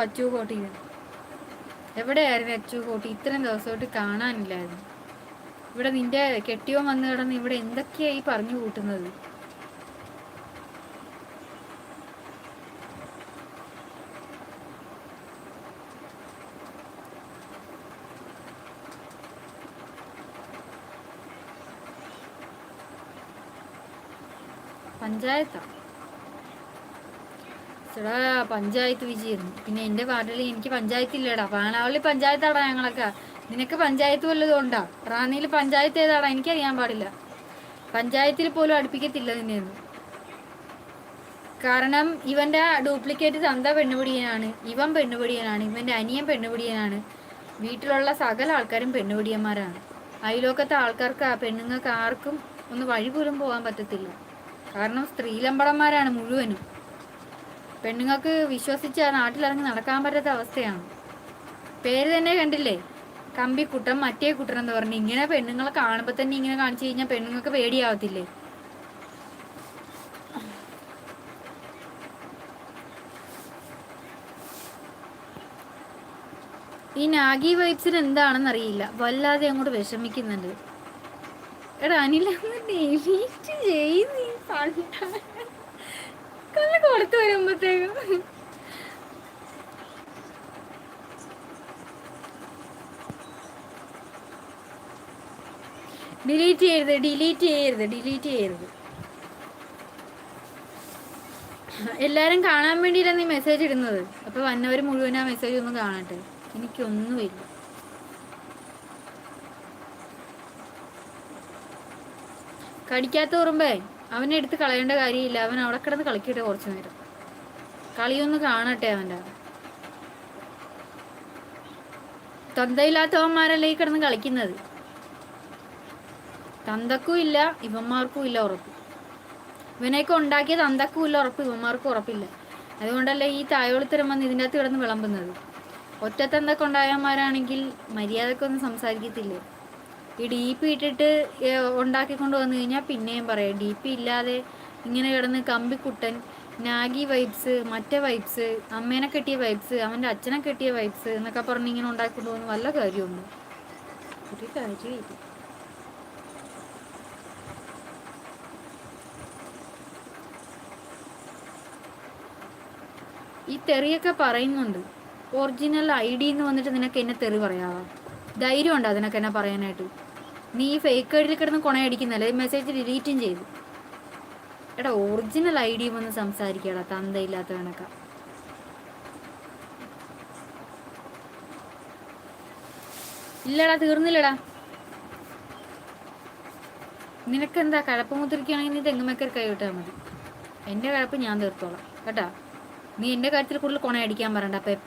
അച്ചു കോട്ടി എവിടെയായിരുന്നു അച്ചു കോട്ടി ഇത്രയും ദിവസമായിട്ട് കാണാനില്ലായിരുന്നു. ഇവിടെ നിന്റെ കെട്ടിയോ വന്ന് കിടന്ന് ഇവിടെ എന്തൊക്കെയായി പറഞ്ഞു കൂട്ടുന്നത്? പഞ്ചായത്താ? ചേടാ പഞ്ചായത്ത് വിജയായിരുന്നു പിന്നെ എന്റെ വാർഡിൽ എനിക്ക് പഞ്ചായത്ത് ഇല്ലടാ പാനാവള്ളി പഞ്ചായത്താടാ ഞങ്ങളൊക്കെ. നിനക്ക് പഞ്ചായത്ത് വല്ലതും ഉണ്ടാ? റാന്നിയിൽ പഞ്ചായത്ത് ഏതാടാ? എനിക്കറിയാൻ പാടില്ല. പഞ്ചായത്തിൽ പോലും അടുപ്പിക്കത്തില്ല നിന്നെയൊന്നും. കാരണം ഇവന്റെ ഡ്യൂപ്ലിക്കേറ്റ് തന്ത പെണ്ണുപിടിയനാണ്. ഇവൻ പെണ്ണുപിടിയനാണ്. ഇവന്റെ അനിയൻ പെണ്ണുപിടിയനാണ്. വീട്ടിലുള്ള സകല ആൾക്കാരും പെണ്ണുപിടിയന്മാരാണ്. അയലോക്കത്തെ ആൾക്കാർക്ക് ആ പെണ്ണുങ്ങൾക്ക് ആർക്കും ഒന്ന് വഴി പോലും പോകാൻ പറ്റത്തില്ല. കാരണം സ്ത്രീലമ്പടന്മാരാണ് മുഴുവനും. പെണ്ണുങ്ങൾക്ക് വിശ്വസിച്ച് ആ നാട്ടിലിറങ്ങി നടക്കാൻ പറ്റാത്ത അവസ്ഥയാണ്. പേര് തന്നെ കണ്ടില്ലേ? കമ്പി കുട്ടൻ മറ്റേ കുട്ടൻ എന്ന് പറഞ്ഞു ഇങ്ങനെ പെണ്ണുങ്ങളെ കാണുമ്പോൾ തന്നെ ഇങ്ങനെ കാണിച്ചു കഴിഞ്ഞാൽ പെണ്ണുങ്ങൾക്ക് പേടിയാവത്തില്ലേ? ഈ നാഗി വൈബ്സിന് എന്താണെന്ന് അറിയില്ല. വല്ലാതെ അങ്ങോട്ട് വിഷമിക്കുന്നുണ്ട്. എടാ അനിലൊന്ന് ചെയ്യുന്നു കൊല്ല കൊടുത്തു വരുമ്പോഴത്തേക്കും. ഡിലീറ്റ് ചെയ്യരുത് ഡിലീറ്റ് ചെയ്യരുത് ഡിലീറ്റ് ചെയ്യരുത്. എല്ലാരും കാണാൻ വേണ്ടിയില്ല നീ മെസ്സേജ് ഇടുന്നത്. അപ്പൊ വന്നവർ മുഴുവൻ ആ മെസ്സേജ് ഒന്ന് കാണട്ടെ. എനിക്കൊന്നുമില്ല. കടിക്കാത്ത ഉറുമ്പേ. അവനെ എടുത്ത് കളയേണ്ട കാര്യമില്ല. അവൻ അവിടെ കിടന്ന് കളിക്കട്ടെ കുറച്ചു നേരം. കളിയൊന്ന് കാണട്ടെ അവന്റെ തന്തയില്ലാത്തവന്മാരല്ലേ ഈ കിടന്ന് കളിക്കുന്നത്? തന്തക്കും ഇല്ല ഇവന്മാർക്കും ഇല്ല ഉറപ്പ്. ഇവനെയൊക്കെ ഉണ്ടാക്കിയ തന്തക്കും ഇല്ല ഉറപ്പ്. ഇവന്മാർക്കും ഉറപ്പില്ല. അതുകൊണ്ടല്ലേ ഈ തായോളിത്തരം വന്ന് ഇതിന്റെ അകത്ത് കിടന്ന് വിളമ്പുന്നത്? ഒറ്റത്തന്തൊക്കെ ഉണ്ടായന്മാരാണെങ്കിൽ മര്യാദക്കൊന്നും സംസാരിക്കത്തില്ലേ? ഈ ഡി പി ഇട്ടിട്ട് ഉണ്ടാക്കിക്കൊണ്ട് വന്നു കഴിഞ്ഞാൽ പിന്നെയും പറയാം. ഡി പി ഇല്ലാതെ ഇങ്ങനെ കിടന്ന് കമ്പിക്കുട്ടൻ നാഗി വൈബ്സ് മറ്റേ വൈബ്സ് അമ്മേനെ കെട്ടിയ വൈബ്സ് അവന്റെ അച്ഛനെ കെട്ടിയ വൈബ്സ് എന്നൊക്കെ പറഞ്ഞ് ഇങ്ങനെ ഉണ്ടാക്കിക്കൊണ്ട് പോകുന്ന വല്ല കാര്യമുണ്ട് ഒരു കാര്യമില്ല. ഈ തെറിയൊക്കെ പറയുന്നുണ്ട്. ഒറിജിനൽ ഐ ഡി എന്ന് വന്നിട്ട് നിനക്ക് എന്നെ തെറി പറയാവാ? ധൈര്യം ഉണ്ടോ അതിനൊക്കെ എന്നെ പറയാനായിട്ട്? നീ ഈ ഫേക്ക് ഐഡിയിൽ കിടന്ന് കൊണയടിക്കുന്നല്ലേ? മെസ്സേജ് ഡിലീറ്റും ചെയ്തു. എടാ ഒറിജിനൽ ഐ ഡി വന്ന് സംസാരിക്കടാ കണക്ക ഇല്ലടാ തീർന്നില്ലടാ. നിനക്കെന്താ കഴപ്പ് മുതിരിക്കുകയാണെങ്കിൽ നീ തെങ്ങുമേക്കർ കൈ വിട്ടാൽ മതി. എന്റെ കഴപ്പ് ഞാൻ തീർത്തോളാം. കേട്ടാ? നീ എന്റെ കാര്യത്തിൽ കൂടുതൽ കൊണയടിക്കാൻ പറയണ്ട പെപ്പെ.